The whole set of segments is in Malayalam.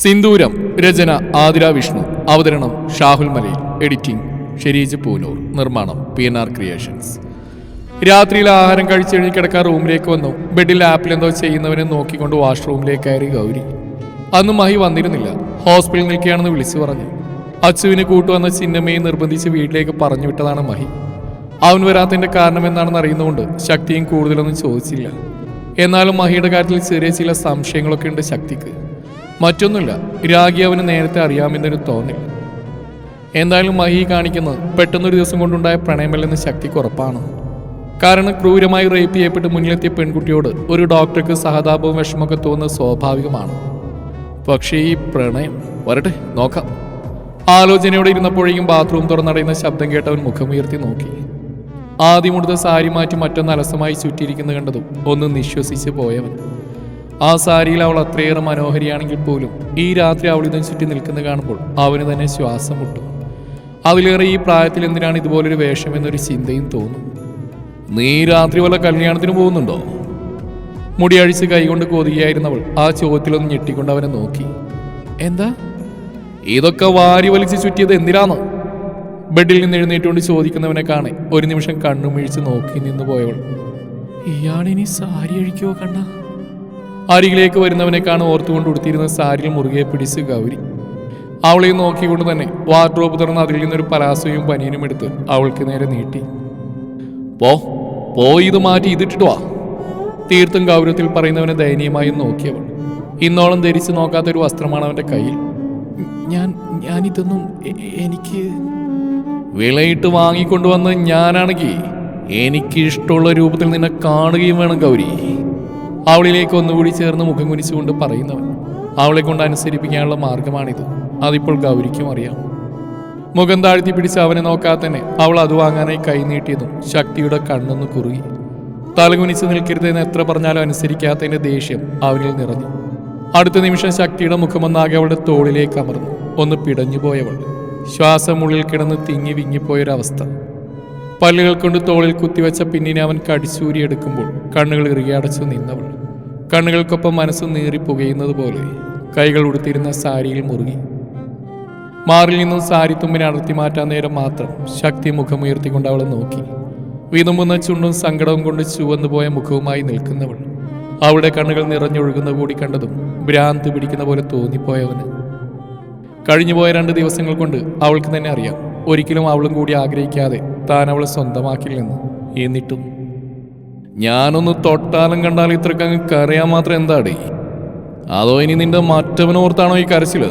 സിന്ദൂരം രചന ആതിര വിഷ്ണു. അവതരണം ഷാഹുൽ മലയിൽ. എഡിറ്റിംഗ് ഷെരീജ് പൂനൂർ. നിർമ്മാണം പി എൻ ആർ ക്രിയേഷൻസ്. രാത്രിയിൽ ആഹാരം കഴിച്ചു കഴിഞ്ഞ് കിടക്കാൻ റൂമിലേക്ക് വന്നു. ബെഡിൽ ആപ്പിൽ എന്തോ ചെയ്യുന്നവനെ നോക്കിക്കൊണ്ട് വാഷ്റൂമിലേക്ക് കയറി ഗൗരി. അന്ന് മഹി വന്നിരുന്നില്ല. ഹോസ്പിറ്റലിൽ നിൽക്കുകയാണെന്ന് വിളിച്ചു പറഞ്ഞു. അച്ചുവിനെ കൂട്ടുവന്ന ചിന്നമ്മയെ നിർബന്ധിച്ച് വീട്ടിലേക്ക് പറഞ്ഞു വിട്ടതാണ് മഹി. അവൻ വരാത്തതിന്റെ കാരണം എന്താണെന്ന് അറിയുന്നതുകൊണ്ട് ശക്തിയും കൂടുതലൊന്നും ചോദിച്ചില്ല. എന്നാലും മഹിയുടെ കാര്യത്തിൽ ചെറിയ ചില സംശയങ്ങളൊക്കെ ഉണ്ട് ശക്തിക്ക്. മറ്റൊന്നുമില്ല. രാഗി അവന് നേരത്തെ അറിയാമെന്നൊരു തോന്നൽ. എന്തായാലും മഹി കാണിക്കുന്നത് പെട്ടെന്നൊരു ദിവസം കൊണ്ടുണ്ടായ പ്രണയമല്ലെന്ന് ശക്തിക്ക് ഉറപ്പാണ് കാരണം ക്രൂരമായി റേപ്പ് ചെയ്യപ്പെട്ട് മുന്നിലെത്തിയ പെൺകുട്ടിയോട് ഒരു ഡോക്ടർക്ക് സഹതാപവും വിഷമമൊക്കെ തോന്നുന്നത് സ്വാഭാവികമാണ്. പക്ഷേ ഈ പ്രണയം വരട്ടെ നോക്കാം. ആലോചനയോടെ ഇരുന്നപ്പോഴേക്കും ബാത്റൂം തുറന്നടയുന്ന ശബ്ദം കേട്ടവൻ മുഖമുയർത്തി നോക്കി. ആദ്യം ഉടുത്ത സാരി മാറ്റി മറ്റൊന്ന് അലസമായി ചുറ്റിയിരിക്കുന്നത് കണ്ടതും ഒന്ന് നിശ്വസിച്ച് പോയവൻ. ആ സാരിയിൽ അവൾ അത്രയേറെ മനോഹരിയാണെങ്കിൽ പോലും ഈ രാത്രി അവൾ ഇതും ചുറ്റി നിൽക്കുന്നത് കാണുമ്പോൾ അവന് തന്നെ ശ്വാസം മുട്ടും. അതിലേറെ ഈ പ്രായത്തിൽ എന്തിനാണ് ഇതുപോലൊരു വേഷം എന്നൊരു ചിന്തയും തോന്നും. നീ രാത്രി വല്ല കല്യാണത്തിന് പോകുന്നുണ്ടോ? മുടിയഴിച്ച് കൈകൊണ്ട് കൊതിയായിരുന്നവൾ ആ ചോദ്യത്തിലൊന്ന് ഞെട്ടിക്കൊണ്ട് അവനെ നോക്കി. എന്താ? ഇതൊക്കെ വാരി വലിച്ച് ചുറ്റിയത് എന്തിനാണോ ബെഡിൽ നിന്ന് എഴുന്നേറ്റുകൊണ്ട് ചോദിക്കുന്നവനെ കാണെ ഒരു നിമിഷം കണ്ണുമിഴിച്ച് നോക്കി നിന്ന് പോയവൾ ഇയാളിനി സാരി അഴിക്കുവോ കണ്ണ? അരികിലേക്ക് വരുന്നവനേക്കാണ് കാണെ ഓർത്തുകൊണ്ട് ഉടുത്തിരുന്ന സാരിയിൽ മുറുകെ പിടിച്ച് ഗൗരി. അവളെ നോക്കിക്കൊണ്ട് തന്നെ വാർഡ്രോബ് തുറന്ന് അതിൽ നിന്നൊരു പലാസയും പനീനും എടുത്ത് അവൾക്ക് നേരെ നീട്ടി. പോ പോയി ഇത് മാറ്റി ഇതിട്ടിട്ട് വാ. തീർത്തും ഗൗരവത്തിൽ പറയുന്നവനെ ദയനീയമായി നോക്കിയവൾ. ഇന്നോളം ധരിച്ചു നോക്കാത്തൊരു വസ്ത്രമാണ് അവന്റെ കയ്യിൽ. ഞാൻ ഞാനിതൊന്നും എനിക്ക് വിളയിട്ട് വാങ്ങിക്കൊണ്ടുവന്ന് ഞാനാണെങ്കിൽ എനിക്കിഷ്ടമുള്ള രൂപത്തിൽ നിന്നെ കാണുകയും വേണം ഗൗരി. അവളിലേക്ക് ഒന്നുകൂടി ചേർന്ന് മുഖം കുനിച്ചുകൊണ്ട് പറയുന്നവൻ അവളെ കൊണ്ട് അനുസരിപ്പിക്കാനുള്ള മാർഗമാണിത്. അതിപ്പോൾ ഗൗരിക്കും അറിയാം. മുഖം താഴ്ത്തി പിടിച്ച് അവനെ നോക്കാതെ തന്നെ അവൾ അത് വാങ്ങാനായി കൈനീട്ടിയതും ശക്തിയുടെ കണ്ണൊന്ന് കുറുകി. തലകുനിച്ച് നിൽക്കരുതെന്ന് എത്ര പറഞ്ഞാലും അനുസരിക്കാത്തതിന്റെ ദേഷ്യം അവനിൽ നിറഞ്ഞു. അടുത്ത നിമിഷം ശക്തിയുടെ മുഖമൊന്നാകെ അവളുടെ തോളിലേക്ക് അമർന്നു. ഒന്ന് പിടഞ്ഞുപോയവൾ. ശ്വാസം ഉള്ളിൽ കിടന്ന് തിങ്ങി വിങ്ങിപ്പോയൊരവസ്ഥ. പല്ലുകൾ കൊണ്ട് തോളിൽ കുത്തിവെച്ച പിന്നിനെ അവൻ കടിച്ചൂരിയെടുക്കുമ്പോൾ കണ്ണുകൾ ഇറുകി അടച്ചു നിന്നവൾ. കണ്ണുകൾക്കൊപ്പം മനസ്സ് നീറി പുകയുന്നത് പോലെ കൈകൾ ഉടുത്തിരുന്ന സാരിയിൽ മുറുകി. മാറിൽ നിന്നും സാരി തുമ്പിനെ അടർത്തി മാറ്റാൻ നേരം മാത്രം ശക്തി മുഖമുയർത്തിക്കൊണ്ട് അവളെ നോക്കി. വിതുമ്പുന്ന ചുണ്ടും സങ്കടവും കൊണ്ട് ചുവന്നു പോയ മുഖവുമായി നിൽക്കുന്നവൾ. അവളുടെ കണ്ണുകൾ നിറഞ്ഞൊഴുകുന്ന കൂടി കണ്ടതും ഭ്രാന്ത് പിടിക്കുന്ന പോലെ തോന്നിപ്പോയവന്. കഴിഞ്ഞുപോയ രണ്ട് ദിവസങ്ങൾ കൊണ്ട് അവൾക്ക് തന്നെ അറിയാം. ഒരിക്കലും അവളും കൂടി ആഗ്രഹിക്കാതെ താൻ അവളെ സ്വന്തമാക്കില്ലെന്ന്. എന്നിട്ടും ഞാനൊന്ന് തൊട്ടാലും കണ്ടാലും ഇത്രക്ക് അങ്ങ് കരയാൻ മാത്രം എന്താടേ? അതോ ഇനി നിന്റെ മറ്റവനോർത്താണോ ഈ കരച്ചിൽ?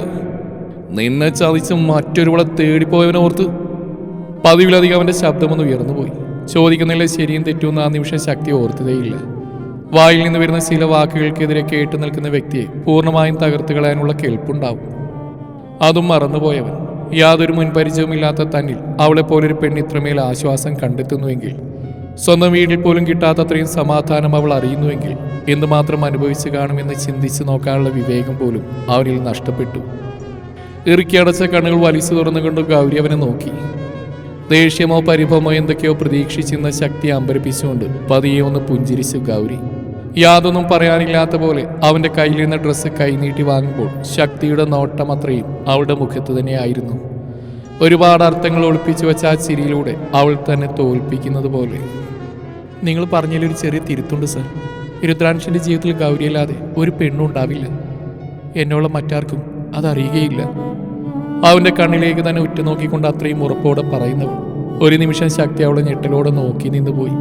നിന്നെ ചതിച്ച് മറ്റൊരുവളെ തേടിപ്പോയവനോർത്ത് പതിവിലധികം അവന്റെ ശബ്ദമൊന്ന് ഉയർന്നുപോയി. ചോദിക്കുന്നില്ല ശരിയും തെറ്റുമെന്ന് ആ നിമിഷം ശക്തി ഓർത്തതേയില്ല. വായിൽ നിന്ന് വരുന്ന ചില വാക്കുകൾക്കെതിരെ കേട്ടു നിൽക്കുന്ന വ്യക്തിയെ പൂർണമായും തകർത്ത് കളയാനുള്ള കെൽപ്പുണ്ടാവും. അതും മറന്നുപോയവൻ. യാതൊരു മുൻപരിചയവുമില്ലാത്ത തന്നിൽ അവളെ പോലൊരു പെണ്ണ് ഇത്രമേൽ ആശ്വാസം കണ്ടെത്തുന്നുവെങ്കിൽ സ്വന്തം വീട്ടിൽ പോലും കിട്ടാത്തത്രയും സമാധാനം അവൾ അറിയുന്നുവെങ്കിൽ എന്തുമാത്രം അനുഭവിച്ചു കാണുമെന്ന് ചിന്തിച്ചു നോക്കാനുള്ള വിവേകം പോലും അവനിൽ നഷ്ടപ്പെട്ടു. ഇറുക്കിയടച്ച കണ്ണുകൾ വലിച്ചു തുറന്നുകൊണ്ട് ഗൗരി അവനെ നോക്കി. ദേഷ്യമോ പരിഭവമോ എന്തൊക്കെയോ പ്രതീക്ഷിച്ചിരുന്ന ശക്തി അമ്പരപ്പിച്ചുകൊണ്ട് പതിയെ ഒന്ന് പുഞ്ചിരിച്ചു ഗൗരി. യാതൊന്നും പറയാനില്ലാത്ത പോലെ അവന്റെ കയ്യിലിരുന്ന ഡ്രസ്സ് കൈനീട്ടി വാങ്ങുമ്പോൾ ശക്തിയുടെ നോട്ടം അത്രയും അവളുടെ മുഖത്ത് തന്നെയായിരുന്നു. ഒരുപാട് അർത്ഥങ്ങൾ ഒളിപ്പിച്ചു വെച്ച ആ ചിരിയിലൂടെ അവൾ തന്നെ തോൽപ്പിക്കുന്നത് പോലെ. നിങ്ങൾ പറഞ്ഞതിലൊരു ചെറിയ തിരുത്തുണ്ട് സർ. രുദ്രാംശന്റെ ജീവിതത്തിൽ ഗൗരിയല്ലാതെ ഒരു പെണ്ണും ഉണ്ടാവില്ല. എന്നോളം മറ്റാർക്കും അതറിയുകയില്ല. അവന്റെ കണ്ണിലേക്ക് തന്നെ ഉറ്റുനോക്കിക്കൊണ്ട് അത്രയും ഉറപ്പോടെ പറയുന്നവൾ ഒരു നിമിഷം ശക്തി അവളെ ഞെട്ടലോടെ നോക്കി നിന്നുപോയി.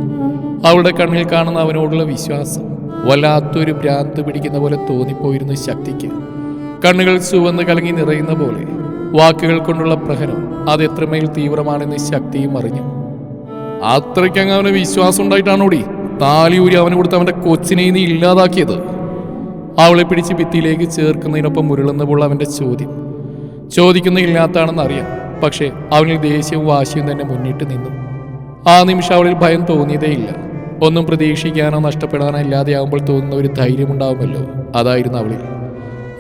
അവളുടെ കണ്ണിൽ കാണുന്ന അവനോടുള്ള വിശ്വാസം വല്ലാത്തൊരു ഭ്രാന്ത് പിടിക്കുന്ന പോലെ തോന്നിപ്പോയിരുന്ന ശക്തിക്ക്. കണ്ണുകൾ ചുവന്ന് കലങ്ങി നിറയുന്ന പോലെ വാക്കുകൾ കൊണ്ടുള്ള പ്രഹരം അത് എത്രമേൽ തീവ്രമാണെന്ന് ശക്തിയും അറിഞ്ഞു. അത്രയ്ക്കങ്ങ് അവന് വിശ്വാസം ഉണ്ടായിട്ടാണോടി? താലിയൂരി അവന് കൊടുത്ത് അവന്റെ കൊച്ചിനെ നീ ഇല്ലാതാക്കിയത്. അവളെ പിടിച്ച് ഭിത്തിയിലേക്ക് ചേർക്കുന്നതിനൊപ്പം മുരളുന്നപ്പോൾ അവന്റെ ചോദ്യം. ചോദിക്കുന്ന ഇല്ലാത്താണെന്ന് അറിയാം. പക്ഷേ അവനിൽ ദേഷ്യവും വാശിയും തന്നെ മുന്നിട്ട് നിന്നു. ആ നിമിഷം അവളിൽ ഭയം തോന്നിയതേയില്ല. ഒന്നും പ്രതീക്ഷിക്കാനോ നഷ്ടപ്പെടാനോ ഇല്ലാതെയാകുമ്പോൾ തോന്നുന്ന ഒരു ധൈര്യമുണ്ടാവുമല്ലോ അതായിരുന്നു അവളിൽ.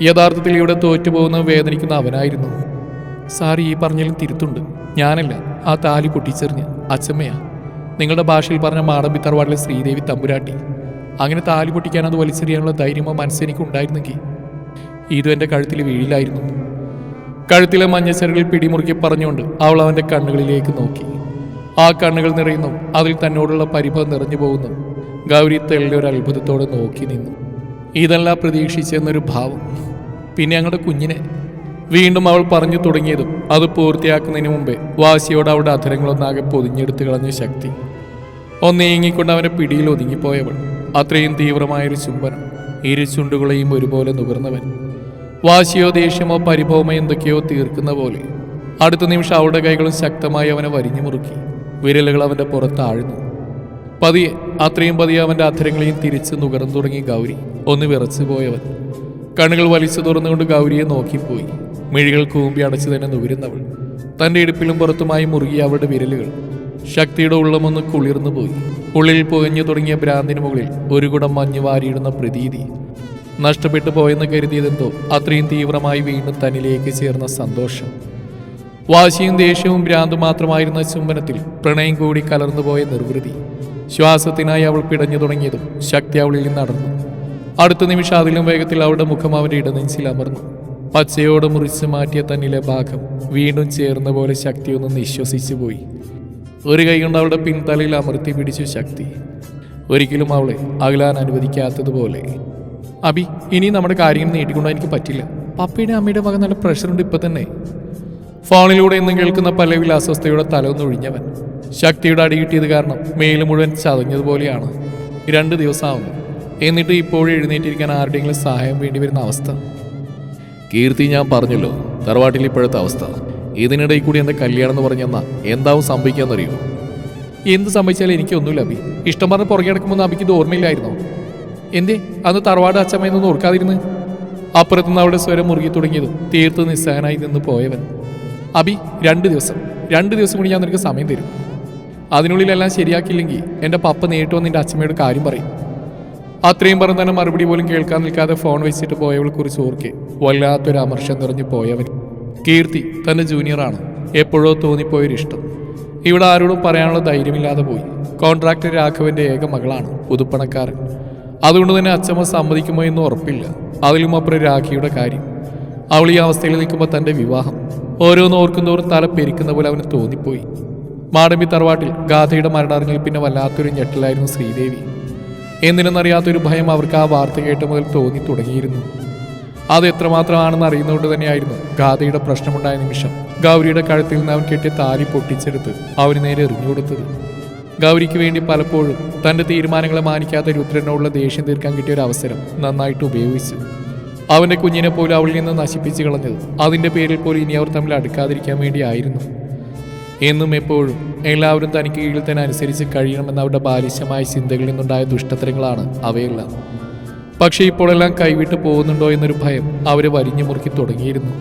യഥാർത്ഥത്തിൽ ഇവിടെ തോറ്റുപോകുന്ന വേദനിക്കുന്ന അവനായിരുന്നു. സാർ ഈ പറഞ്ഞാലും തിരുത്തുണ്ട്. ഞാനല്ല ആ താലി പൊട്ടിച്ചെറിഞ്ഞ്. അച്ചമ്മയാ. നിങ്ങളുടെ ഭാഷയിൽ പറഞ്ഞ മാടമ്പി തറവാടിലെ ശ്രീദേവി തമ്പുരാട്ടി. അങ്ങനെ താലി പൊട്ടിക്കാൻ അത് വലിച്ചെറിയാനുള്ള ധൈര്യമോ മനസ്സെനിക്ക് ഉണ്ടായിരുന്നെങ്കിൽ. ഇതും എന്റെ കഴുത്തിൽ വീഴിലായിരുന്നു. കഴുത്തിലെ മഞ്ഞച്ചെറുകൾ പിടിമുറുക്കി പറഞ്ഞുകൊണ്ട് അവൾ അവന്റെ കണ്ണുകളിലേക്ക് നോക്കി. ആ കണ്ണുകൾ നിറയുന്നു. അതിൽ തന്നോടുള്ള പരിഭവം നിറഞ്ഞു പോകുന്നു. ഗൗരി തെളിയുടെ ഒരു അത്ഭുതത്തോടെ നോക്കി നിന്നു. ഇതെല്ലാം പ്രതീക്ഷിച്ചെന്നൊരു ഭാവം. പിന്നെ ഞങ്ങളുടെ കുഞ്ഞിനെ. വീണ്ടും അവൾ പറഞ്ഞു തുടങ്ങിയതും അത് പൂർത്തിയാക്കുന്നതിന് മുമ്പേ വാശിയോട് അവളുടെ അധരങ്ങളൊന്നാകെ പൊതിഞ്ഞെടുത്ത് കളഞ്ഞ ശക്തി. ഒന്നേങ്ങിക്കൊണ്ട് അവന്റെ പിടിയിൽ ഒതുങ്ങിപ്പോയവൾ. അത്രയും തീവ്രമായൊരു ചുംബനം. ഇരു ചുണ്ടുകളെയും ഒരുപോലെ നുകർന്നവൻ. വാശിയോ ദേഷ്യമോ പരിഭവമോ എന്തൊക്കെയോ തീർക്കുന്ന പോലെ. അടുത്ത നിമിഷം അവളുടെ കൈകളും ശക്തമായി അവനെ വരിഞ്ഞു മുറുക്കി. വിരലുകൾ അവന്റെ പുറത്ത് ആഴ്ന്നു. പതിയെ അത്രയും പതിയെ അവന്റെ അധരങ്ങളെയും തിരിച്ച് നുകർന്നു തുടങ്ങി ഗൗരി. ഒന്ന് വിറച്ചു പോയവൻ. കണ്ണുകൾ വലിച്ചു തുറന്നുകൊണ്ട് ഗൗരിയെ നോക്കിപ്പോയി. മിഴികൾ കൂമ്പി അടച്ചു തന്നെ നുകരുന്നവൾ. തന്റെ ഇടുപ്പിലും പുറത്തുമായി മുറുകിയ അവളുടെ വിരലുകൾ. ശക്തിയുടെ ഉള്ളമൊന്ന് കുളിർന്നു പോയി. ഉള്ളിൽ പുകഞ്ഞു തുടങ്ങിയ ഭ്രാന്തിന് മുകളിൽ ഒരു കുടം മഞ്ഞ് വാരിയിടുന്ന പ്രതീതി. നഷ്ടപ്പെട്ടു പോയെന്ന് കരുതിയതെന്തോ അത്രയും തീവ്രമായി വീണ്ടും തന്നിലേക്ക് ചേർന്ന സന്തോഷം. വാശിയും ദേഷ്യവും ഭ്രാന്തും മാത്രമായിരുന്ന ചുംബനത്തിൽ പ്രണയം കൂടി കലർന്നുപോയ നിർവൃതി. ശ്വാസത്തിനായി അവൾ പിടഞ്ഞു തുടങ്ങിയതും ശക്തി അവളിൽ നിന്ന് അടുത്ത നിമിഷം അതിലും വേഗത്തിൽ അവളുടെ മുഖം അവരുടെ ഇടനെഞ്ചിൽ അമർന്നു. പച്ചയോട് മുറിച്ചു മാറ്റിയ തന്നിലെ ഭാഗം വീണ്ടും ചേർന്ന പോലെ ശക്തി ഒന്ന് നിശ്വസിച്ചു പോയി. ഒരു കൈ കൊണ്ട് അവളുടെ പിൻതലയിൽ അമർത്തി പിടിച്ചു ശക്തി. ഒരിക്കലും അവളെ അകലാൻ അനുവദിക്കാത്തതുപോലെ. അബി ഇനി നമ്മുടെ കാര്യങ്ങൾ നീട്ടിക്കൊണ്ടാൻ എനിക്ക് പറ്റില്ല. പപ്പയുടെ അമ്മയുടെ വക നല്ല പ്രഷറുണ്ട് ഇപ്പൊ തന്നെ ഫോണിലൂടെ ഇന്ന് കേൾക്കുന്ന പലവിൽ അസ്വസ്ഥയുടെ തലൊന്നൊഴിഞ്ഞവൻ ശക്തിയുടെ അടി കിട്ടിയത് കാരണം മേൽ മുഴുവൻ ചതഞ്ഞതുപോലെയാണ്. രണ്ട് ദിവസമാവുന്നു. എന്നിട്ട് ഇപ്പോഴും എഴുന്നേറ്റിരിക്കാൻ ആരുടെയെങ്കിലും സഹായം വേണ്ടി വരുന്ന അവസ്ഥ. കീർത്തി ഞാൻ പറഞ്ഞല്ലോ തറവാട്ടിൽ ഇപ്പോഴത്തെ അവസ്ഥ. ഇതിനിടയിൽ കൂടി എന്റെ കല്യാണം എന്ന് പറഞ്ഞെന്നാ എന്താവും സംഭവിക്കാന്നറിയോ? എന്ത് സംഭവിച്ചാലും എനിക്കൊന്നുമില്ല അബി ഇഷ്ടം പറഞ്ഞ് പുറകെ കിടക്കുമ്പോൾ അബിക്ക് ഇത് ഓർമ്മയില്ലായിരുന്നോ? എന്തേ? അന്ന് തറവാട് അച്ഛമ്മയെന്നൊന്നും ഓർക്കാതിരുന്ന്? അപ്പുറത്തുനിന്ന് അവിടെ സ്വരം മുറുകി തുടങ്ങിയതും തീർത്ത് നിസ്സഹനായി നിന്ന് പോയവൻ. അബി രണ്ട് ദിവസം. രണ്ട് ദിവസം കൂടി ഞാൻ നിനക്ക് സമയം തരും. അതിനുള്ളിലെല്ലാം ശരിയാക്കിയില്ലെങ്കിൽ എന്റെ പപ്പ നേരിട്ട് വന്ന് എന്റെ അച്ഛമ്മയോട് കാര്യം പറയും. അത്രയും പറഞ്ഞ് തന്നെ മറുപടി പോലും കേൾക്കാൻ നിൽക്കാതെ ഫോൺ വെച്ചിട്ട് പോയവളെ കുറിച്ച് ഓർക്കെ. വല്ലാത്തൊരു അമർഷം നിറഞ്ഞു പോയവൻ. കീർത്തി തന്റെ ജൂനിയറാണ് എപ്പോഴോ തോന്നിപ്പോയൊരിഷ്ടം. ഇവിടെ ആരോടും പറയാനുള്ള ധൈര്യമില്ലാതെ പോയി. കോൺട്രാക്ടർ രാഘവന്റെ ഏക മകളാണ് പുതുപ്പണക്കാരൻ. അതുകൊണ്ട് തന്നെ അച്ഛമ്മ സമ്മതിക്കുമോ എന്ന് ഉറപ്പില്ല. അതിലും അപ്പുറം രാഖിയുടെ കാര്യം. അവൾ ഈ അവസ്ഥയിൽ നിൽക്കുമ്പോൾ തന്റെ വിവാഹം. ഓരോന്ന് ഓർക്കുന്തോറും തല പെരിക്കുന്ന പോലെ അവന് തോന്നിപ്പോയി. മാടമ്പി തറവാട്ടിൽ ഗാഥയുടെ മരണറിഞ്ഞിൽ പിന്നെ വല്ലാത്തൊരു ഞെട്ടലായിരുന്നു ശ്രീദേവി. എന്തിനെന്നറിയാത്തൊരു ഭയം അവർക്ക് ആ വാർത്ത കേട്ട മുതൽ തോന്നി തുടങ്ങിയിരുന്നു. അത് എത്രമാത്രമാണെന്ന് അറിയുന്നതുകൊണ്ട് തന്നെയായിരുന്നു ഗാഥയുടെ പ്രശ്നമുണ്ടായ നിമിഷം ഗൗരിയുടെ കഴുത്തിൽ നിന്ന് അവൻ കെട്ടിയ താലി പൊട്ടിച്ചെടുത്ത് അവന് നേരെ എറിഞ്ഞുകൊടുത്തത് ഗൗരിക്ക് വേണ്ടി പലപ്പോഴും തന്റെ തീരുമാനങ്ങളെ മാനിക്കാത്ത രുദ്രനോടുള്ള ദേഷ്യം തീർക്കാൻ കിട്ടിയ ഒരു അവസരം നന്നായിട്ട് ഉപയോഗിച്ചു. അവന്റെ കുഞ്ഞിനെ പോലും അവളിൽ നിന്ന് നശിപ്പിച്ചു കളഞ്ഞത്. അതിന്റെ പേരിൽ പോലും ഇനി അവർ തമ്മിൽ അടുക്കാതിരിക്കാൻ വേണ്ടിയായിരുന്നു. എന്നും എപ്പോഴും എല്ലാവരും തനിക്ക് കീഴിൽ തന്നെ അനുസരിച്ച് കഴിയണമെന്ന അവരുടെ ബാലിശമായ ചിന്തകളിൽ നിന്നുണ്ടായ ദുഷ്ടത്തരങ്ങളാണ് അവയെല്ലാം. പക്ഷേ ഇപ്പോഴെല്ലാം കൈവിട്ട് പോകുന്നുണ്ടോ എന്നൊരു ഭയം അവരെ വരിഞ്ഞു മുറുക്കി തുടങ്ങിയിരുന്നു.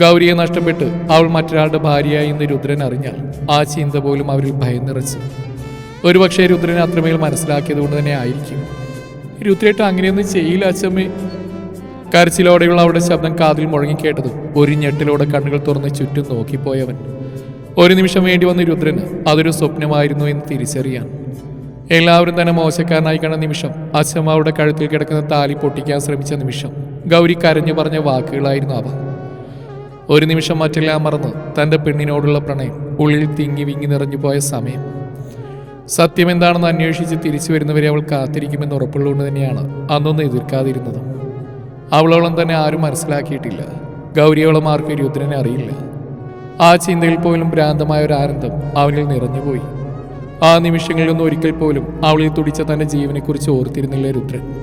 ഗൗരിയെ നഷ്ടപ്പെട്ട് അവൾ മറ്റൊരാളുടെ ഭാര്യയായി എന്ന് രുദ്രൻ അറിഞ്ഞാൽ ആ ചിന്ത പോലും അവരിൽ ഭയം നിറച്ചു. ഒരുപക്ഷെ രുദ്രൻ അത്രമേൽ മനസ്സിലാക്കിയത് കൊണ്ട് തന്നെ ആയിരിക്കും. രുദ്രേട്ട് അങ്ങനെയൊന്നും ചെയ്യില്ല അച്ഛമ്മേ. കരച്ചിലോടെയുള്ള അവരുടെ ശബ്ദം കാതിൽ മുഴങ്ങിക്കേട്ടത് ഒരു ഞെട്ടിലൂടെ കണ്ണുകൾ തുറന്ന് ചുറ്റും നോക്കിപ്പോയവൻ. ഒരു നിമിഷം വേണ്ടി വന്ന രുദ്രന് അതൊരു സ്വപ്നമായിരുന്നു എന്ന് തിരിച്ചറിയാൻ. എല്ലാവരും തന്നെ മോശക്കാരനായി കണ്ട നിമിഷം അച്ഛമ്മ കഴുത്തിൽ കിടക്കുന്ന താലി പൊട്ടിക്കാൻ ശ്രമിച്ച നിമിഷം ഗൗരി കരഞ്ഞു പറഞ്ഞ വാക്കുകളായിരുന്നു അവ. ഒരു നിമിഷം മറ്റെല്ലാം മറന്ന് തന്റെ പെണ്ണിനോടുള്ള പ്രണയം ഉള്ളിൽ തിങ്ങി വിങ്ങി നിറഞ്ഞു പോയ സമയം. സത്യം എന്താണെന്ന് അന്വേഷിച്ച് തിരിച്ചു വരുന്നവരെ അവൾ കാത്തിരിക്കുമെന്ന് ഉറപ്പുള്ളതുകൊണ്ട് തന്നെയാണ് അന്നൊന്നും എതിർക്കാതിരുന്നത്. അവളോളം തന്നെ ആരും മനസ്സിലാക്കിയിട്ടില്ല. ഗൗരിയോളം ആർക്കും രുദ്രനെ അറിയില്ല. ആ ചിന്തയിൽ പോലും ഭ്രാന്തമായ ഒരു ആനന്ദം അവനിൽ നിറഞ്ഞുപോയി. ആ നിമിഷങ്ങളിലൊന്നും ഒരിക്കൽ പോലും അവളിൽ തുടിച്ച തന്റെ ജീവനെക്കുറിച്ച് ഓർത്തിരുന്നില്ല രുദ്രൻ.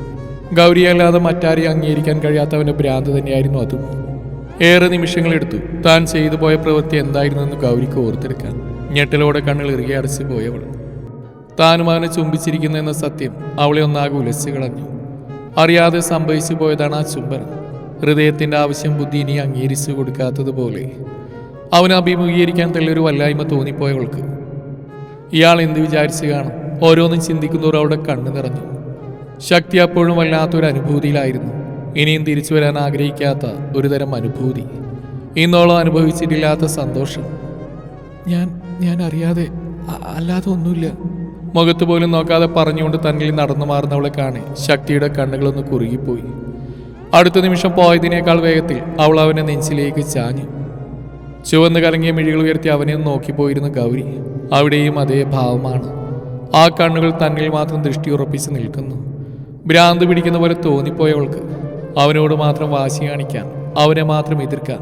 ഗൗരിയല്ലാതെ മറ്റാരെയും അംഗീകരിക്കാൻ കഴിയാത്തവന്റെ ഭ്രാന്ത് തന്നെയായിരുന്നു അതും. ഏറെ നിമിഷങ്ങളെടുത്തു താൻ ചെയ്തു പോയ പ്രവൃത്തി എന്തായിരുന്നെന്ന് ഗൗരിക്ക് ഓർത്തെടുക്കാൻ. ഞെട്ടലോടെ കണ്ണുകൾ ഇറുകെ അടച്ചു പോയവൾ. താനുമാനെ ചുംബിച്ചിരിക്കുന്നു എന്ന സത്യം അവളെ ഒന്നാകെ ഉലച്ചു കളഞ്ഞു. അറിയാതെ സംഭവിച്ചു പോയതാണ് ആ ചുംബനം ഹൃദയത്തിന്റെ ആവശ്യം ബുദ്ധി ഇനി അംഗീകരിച്ചു കൊടുക്കാത്തതുപോലെ അവന് അഭിമുഖീകരിക്കാൻ ഒരു വല്ലായ്മ തോന്നിപ്പോയവൾക്ക്. ഇയാൾ എന്ത് വിചാരിച്ചു കാണും? ഓരോന്നും ചിന്തിക്കുന്നവർ അവിടെ കണ്ണു നിറഞ്ഞു. ശക്തി അപ്പോഴും വല്ലാത്തൊരു അനുഭൂതിയിലായിരുന്നു. ഇനിയും തിരിച്ചു വരാൻ ആഗ്രഹിക്കാത്ത ഒരുതരം അനുഭൂതി. ഇന്നോളം അനുഭവിച്ചിട്ടില്ലാത്ത സന്തോഷം. ഞാൻ ഞാൻ അറിയാതെ അല്ലാതെ ഒന്നുമില്ല. മുഖത്ത് പോലും നോക്കാതെ പറഞ്ഞുകൊണ്ട് തന്നിൽ നടന്നു മാറുന്നവളെ കാണി ശക്തിയുടെ കണ്ണുകളൊന്ന് കുറുകിപ്പോയി. അടുത്ത നിമിഷം പോയതിനേക്കാൾ വേഗത്തിൽ അവൾ അവനെ നെഞ്ചിലേക്ക് ചാഞ്ഞു. ചുവന്ന് കലങ്ങിയ മിഴികൾ ഉയർത്തി അവനെ നോക്കിപ്പോയിരുന്ന ഗൗരി അവിടെയും അതേ ഭാവമാണ്. ആ കണ്ണുകൾ തന്നിൽ മാത്രം ദൃഷ്ടി ഉറപ്പിച്ച് നിൽക്കുന്നു. ഭ്രാന്ത് പിടിക്കുന്ന പോലെ തോന്നിപ്പോയവൾക്ക് അവനോട് മാത്രം വാശി കാണിക്കാൻ അവനെ മാത്രം എതിർക്കാൻ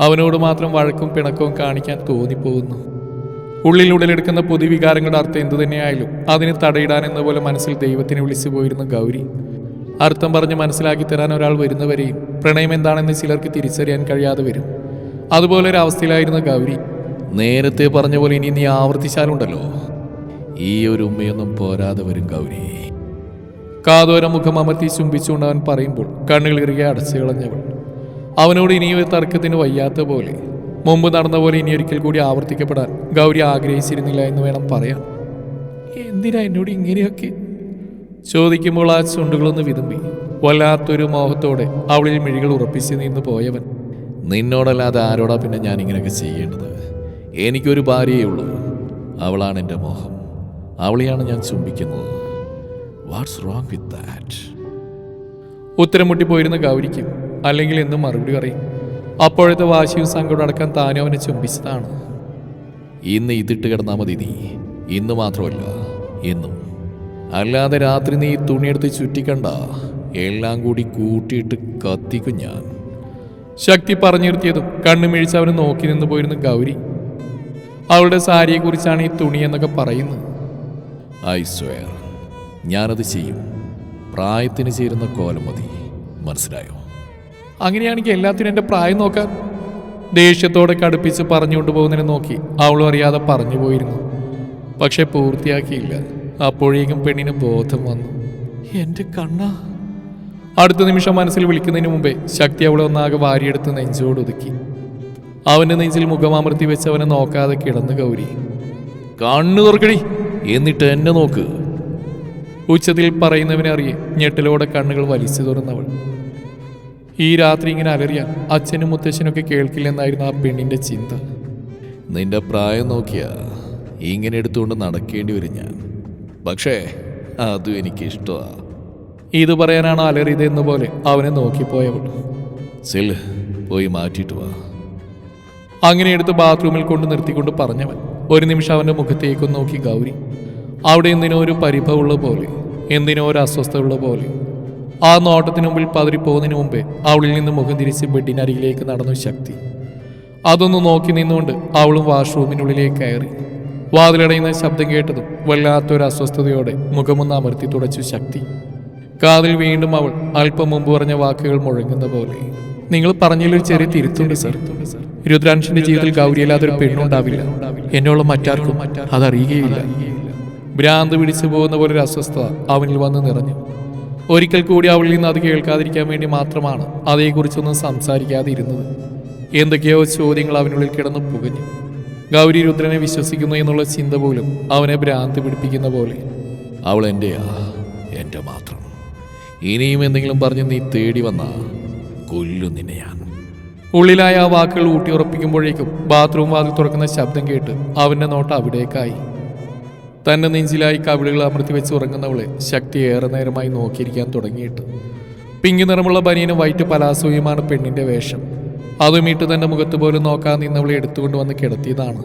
അവനോട് മാത്രം വഴക്കും പിണക്കവും കാണിക്കാൻ തോന്നിപ്പോകുന്നു. ഉള്ളിൽ ഉടലെടുക്കുന്ന പൊതുവികാരങ്ങളുടെ അർത്ഥം എന്തു തന്നെയായാലും അതിന് തടയിടാൻ എന്ന പോലെ മനസ്സിൽ ദൈവത്തിനെ വിളിച്ചു പോയിരുന്ന ഗൗരി. അർത്ഥം പറഞ്ഞ് മനസ്സിലാക്കി തരാൻ ഒരാൾ വരുന്നവരെയും പ്രണയം എന്താണെന്ന് ചിലർക്ക് തിരിച്ചറിയാൻ കഴിയാതെ വരും. അതുപോലെ ഒരു അവസ്ഥയിലായിരുന്ന ഗൗരി. നേരത്തെ പറഞ്ഞ പോലെ ഇനി നീ ആവർത്തിച്ചാലുണ്ടല്ലോ. ഈ ഒരു ഉമ്മയൊന്നും പോരാതെ വരും ഗൗരി. കാതോര മുഖം അമർത്തി ചുംബിച്ചുകൊണ്ട് അവൻ പറയുമ്പോൾ കണ്ണുകൾ ഇറുകെ അടച്ചു കളഞ്ഞവൾ. അവനോട് ഇനിയും ഒരു തർക്കത്തിന് വയ്യാത്ത പോലെ മുമ്പ് നടന്ന പോലെ ഇനി ഒരിക്കൽ കൂടി ആവർത്തിക്കപ്പെടാൻ ഗൗരി ആഗ്രഹിച്ചിരുന്നില്ല എന്ന് വേണം പറയാൻ. എന്തിനാ എന്നോട് ഇങ്ങനെയൊക്കെ? ചോദിക്കുമ്പോൾ ആ ചുണ്ടുകളൊന്ന് വിതുമ്പി. വല്ലാത്തൊരു മോഹത്തോടെ അവളിൽ മിഴികൾ ഉറപ്പിച്ച് നിന്ന് പോയവൻ. നിന്നോടല്ലാതെ ആരോടാ പിന്നെ ഞാൻ ഇങ്ങനെയൊക്കെ ചെയ്യേണ്ടത്? എനിക്കൊരു ഭാര്യയേ ഉള്ളൂ. അവളാണ് എന്റെ മോഹം. അവളെയാണ് ഞാൻ ചുംബിക്കുന്നത്. വാട്ട്സ് റോങ് വിത്ത് ദാറ്റ് ഉത്തരം മുട്ടിപ്പോയിരുന്ന ഗൗരിക്കും അല്ലെങ്കിൽ എന്നും മറുപടി പറയും. അപ്പോഴത്തെ വാശിയും സങ്കടം അടക്കാൻ താനും അവനെ ചുംബിച്ചതാണ്. ഇന്ന് ഇതിട്ട് കിടന്നാൽ മതി നീ. ഇന്ന് മാത്രമല്ല എന്നും അല്ലാതെ രാത്രി നീ തുണിയെടുത്ത് ചുറ്റിക്കണ്ട. എല്ലാം കൂടി കൂട്ടിയിട്ട് കത്തിക്കും ഞാൻ. ശക്തി പറഞ്ഞു നിർത്തിയതും കണ്ണു മിഴിച്ച് അവന് നോക്കി നിന്ന് പോയിരുന്നു ഗൗരി. അവളുടെ സാരിയെക്കുറിച്ചാണ് ഈ തുണി എന്നൊക്കെ പറയുന്നത്. ഐ സ്വയർ ഞാനത് ചെയ്യും. പ്രായത്തിന് ചേരുന്ന കോലം മതി. മനസ്സിലായോ? അങ്ങനെയാണെങ്കിൽ എല്ലാത്തിനും എന്റെ പ്രായം നോക്കാൻ. ദേഷ്യത്തോടെ കടുപ്പിച്ച് പറഞ്ഞുകൊണ്ട് പോകുന്നതിനെ നോക്കി അവളും അറിയാതെ പറഞ്ഞു പോയിരുന്നു. പക്ഷെ പൂർത്തിയാക്കിയില്ല. അപ്പോഴേക്കും പെണ്ണിന് ബോധം വന്നു. എന്റെ കണ്ണ. അടുത്ത നിമിഷം മനസ്സിൽ വിളിക്കുന്നതിന് മുമ്പേ ശക്തി അവളെ ഒന്നാകെ വാരിയെടുത്ത് നെഞ്ചോട് ഒതുക്കി. അവന്റെ നെഞ്ചിൽ മുഖമമർത്തി വെച്ച് അവനെ നോക്കാതെ കിടന്ന് ഗൗരി കണ്ണു തുറക്കടി എന്നിട്ട് എന്നെ നോക്ക്. ഉച്ചത്തിൽ പറയുന്നവനെ അറിയേ ഞെട്ടലോടെ കണ്ണുകൾ വലിച്ചു തുറന്നവൾ. ഈ രാത്രി ഇങ്ങനെ അലറിയാൻ അച്ഛനും മുത്തശ്ശനൊക്കെ കേൾക്കില്ലെന്നായിരുന്നു ആ പെണ്ണിന്റെ ചിന്ത. നിന്റെ പ്രായം നോക്കിയാ ഇങ്ങനെ എടുത്തുകൊണ്ട് നടക്കേണ്ടി വരും ഞാൻ. പക്ഷേ അതും എനിക്ക് ഇഷ്ടമാ ഇത് പറയാനാണ് അലറിയതെന്ന പോലെ അവനെ നോക്കിപ്പോയവൾ. സെൽ പോയി മാറ്റിയിട്ട് വാ. അങ്ങനെ എടുത്ത് ബാത്റൂമിൽ കൊണ്ട് നിർത്തിക്കൊണ്ട് പറഞ്ഞവൻ ഒരു നിമിഷം അവന്റെ മുഖത്തേക്ക് നോക്കി ഗൗരി. അവിടെ എന്തിനോ ഒരു പരിഭവമുള്ള പോലെ എന്തിനോ ഒരു അസ്വസ്ഥതയുള്ള പോലെ ആ നോട്ടത്തിന് മുമ്പിൽ പതറിപ്പോകുന്നതിന് മുമ്പേ അവളിൽ നിന്ന് മുഖം തിരിച്ച് ബെഡിനരികിലേക്ക് നടന്നു ശക്തി. അതൊന്ന് നോക്കി നിന്നുകൊണ്ട് അവളും വാഷ്റൂമിനുള്ളിലേക്ക് കയറി. വാതിലടയുന്ന ശബ്ദം കേട്ടതും വല്ലാത്തൊരു അസ്വസ്ഥതയോടെ മുഖമൊന്ന് അമർത്തി തുടച്ചു ശക്തി. കാതിൽ വീണ്ടും അവൾ അല്പം മുമ്പ് പറഞ്ഞ വാക്കുകൾ മുഴങ്ങുന്ന പോലെ. നിങ്ങൾ പറഞ്ഞതിലൊരു ചെറിയ തിരുത്തുണ്ട് സർ. രുദ്രാംശന്റെ ജീവിതത്തിൽ ഗൗരിയല്ലാതെ ഒരു പെണ്ണുണ്ടാവില്ല എന്നോളം മറ്റാർക്കും അതറിയുകയില്ല ഭ്രാന്ത് പിടിച്ചു പോകുന്ന പോലെ ഒരു അസ്വസ്ഥത അവനിൽ വന്ന് നിറഞ്ഞു. ഒരിക്കൽ കൂടി അവളിൽ നിന്ന് അത് കേൾക്കാതിരിക്കാൻ വേണ്ടി മാത്രമാണ് അതേക്കുറിച്ചൊന്നും സംസാരിക്കാതെ ഇരുന്നത് എന്തൊക്കെയോ ചോദ്യങ്ങൾ അവനുള്ളിൽ കിടന്ന് പുകഞ്ഞു. ഗൗരി രുദ്രനെ വിശ്വസിക്കുന്നു എന്നുള്ള ചിന്ത പോലും അവനെ ഭ്രാന്തി പിടിപ്പിക്കുന്ന പോലെ. അവൾ എന്റെയാ എന്റെ മാത്രം. ഇനിയും എന്തെങ്കിലും പറഞ്ഞ് നീ തേടി വന്നാ കൊല്ലും നിന്നെ ഞാൻ. ഉള്ളിലായ ആ വാക്കുകൾ ഊട്ടിയുറപ്പിക്കുമ്പോഴേക്കും ബാത്റൂം വാതിൽ തുറക്കുന്ന ശബ്ദം കേട്ട് അവന്റെ നോട്ടം അവിടേക്കായി. തന്റെ നെഞ്ചിലായി കവിളുകൾ അമർത്തി വെച്ച് ഉറങ്ങുന്നവളെ ശക്തി ഏറെ നേരമായി നോക്കിയിരിക്കാൻ തുടങ്ങിയിട്ട്. പിങ്കി നിറമുള്ള ബനിയനും വൈറ്റ് പലാസോയുമാണ് പെണ്ണിന്റെ വേഷം. അതും ഇട്ട് തന്റെ മുഖത്ത് പോലും നോക്കാൻ നിന്നവളെ എടുത്തുകൊണ്ട് വന്ന് കിടത്തിയതാണ്.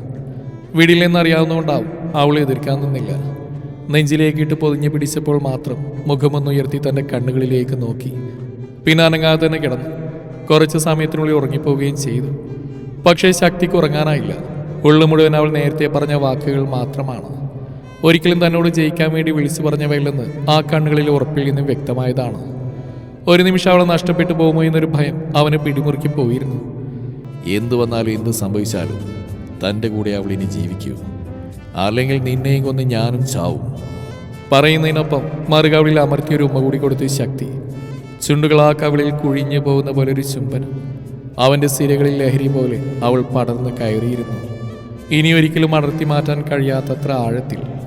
വീടില്ലെന്നറിയാവുന്നതുകൊണ്ടാവും അവളെ എതിർക്കാൻ നിന്നില്ല. നെഞ്ചിലേക്കിട്ട് പൊതിഞ്ഞു പിടിച്ചപ്പോൾ മാത്രം മുഖമൊന്നുയർത്തി തന്റെ കണ്ണുകളിലേക്ക് നോക്കി. പിന്നെ അനങ്ങാതെ തന്നെ കിടന്നു. കുറച്ച് സമയത്തിനുള്ളിൽ ഉറങ്ങിപ്പോവുകയും ചെയ്തു. പക്ഷേ ശക്തിക്ക് ഉറങ്ങാനായില്ല. ഉള്ളു മുഴുവൻ അവൾ നേരത്തെ പറഞ്ഞ വാക്കുകൾ മാത്രമാണ്. ഒരിക്കലും തന്നോട് ജയിക്കാൻ വേണ്ടി വിളിച്ചു പറഞ്ഞവയില്ലെന്ന് ആ കണ്ണുകളിൽ ഉറപ്പിൽ നിന്നും വ്യക്തമായതാണ്. ഒരു നിമിഷം അവളെ നഷ്ടപ്പെട്ടു പോകുമോ എന്നൊരു ഭയം അവനെ പിടിമുറുക്കി പോയിരുന്നു. എന്തു വന്നാലും എന്ത് സംഭവിച്ചാലും തന്റെ കൂടെ അവൾ ഇനി ജീവിക്കൂ. അല്ലെങ്കിൽ നിന്നെയും കൊന്ന് ഞാനും ചാവും. പറയുന്നതിനൊപ്പം മറുകവിളിൽ അമർത്തിയൊരു ഉമ്മ കൂടി കൊടുത്ത ശക്തി. ചുണ്ടുകൾ ആ കവിളിൽ കുഴിഞ്ഞു പോകുന്ന പോലെ ഒരു ചുംബനം. അവന്റെ സിരകളിൽ ലഹരി പോലെ അവൾ പടർന്ന് കയറിയിരുന്നു. ഇനി ഒരിക്കലും അടർത്തി മാറ്റാൻ കഴിയാത്തത്ര ആഴത്തിൽ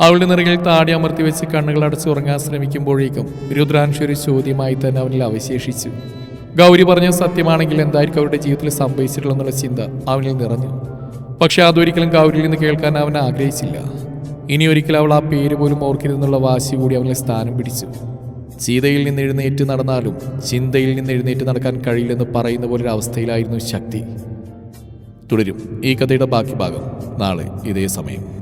അവളുടെ നിറകിൽ താടി അമർത്തി വെച്ച് കണ്ണുകൾ അടച്ച് ഉറങ്ങാൻ ശ്രമിക്കുമ്പോഴേക്കും രുദ്രാംശ ഒരു ചോദ്യമായി തന്നെ അവനിൽ അവശേഷിച്ചു. ഗൗരി പറഞ്ഞ സത്യമാണെങ്കിൽ എന്തായിരിക്കും അവരുടെ ജീവിതത്തിൽ സംഭവിച്ചിട്ടുള്ളെന്നുള്ള ചിന്ത അവനിൽ നിറഞ്ഞു. പക്ഷെ അതൊരിക്കലും ഗൗരിയിൽ നിന്ന് കേൾക്കാൻ അവൻ ആഗ്രഹിച്ചില്ല. ഇനി ഒരിക്കലും അവൾ ആ പേര് പോലും ഓർക്കരുതെന്നുള്ള വാശി കൂടി അവനെ സ്ഥാനം പിടിച്ചു. ചീതയിൽ നിന്ന് എഴുന്നേറ്റ് നടന്നാലും ചിന്തയിൽ നിന്ന് എഴുന്നേറ്റ് നടക്കാൻ കഴിയില്ലെന്ന് പറയുന്ന പോലൊരു അവസ്ഥയിലായിരുന്നു ശക്തി. തുടരും ഈ കഥയുടെ ബാക്കി ഭാഗം നാളെ ഇതേ സമയം.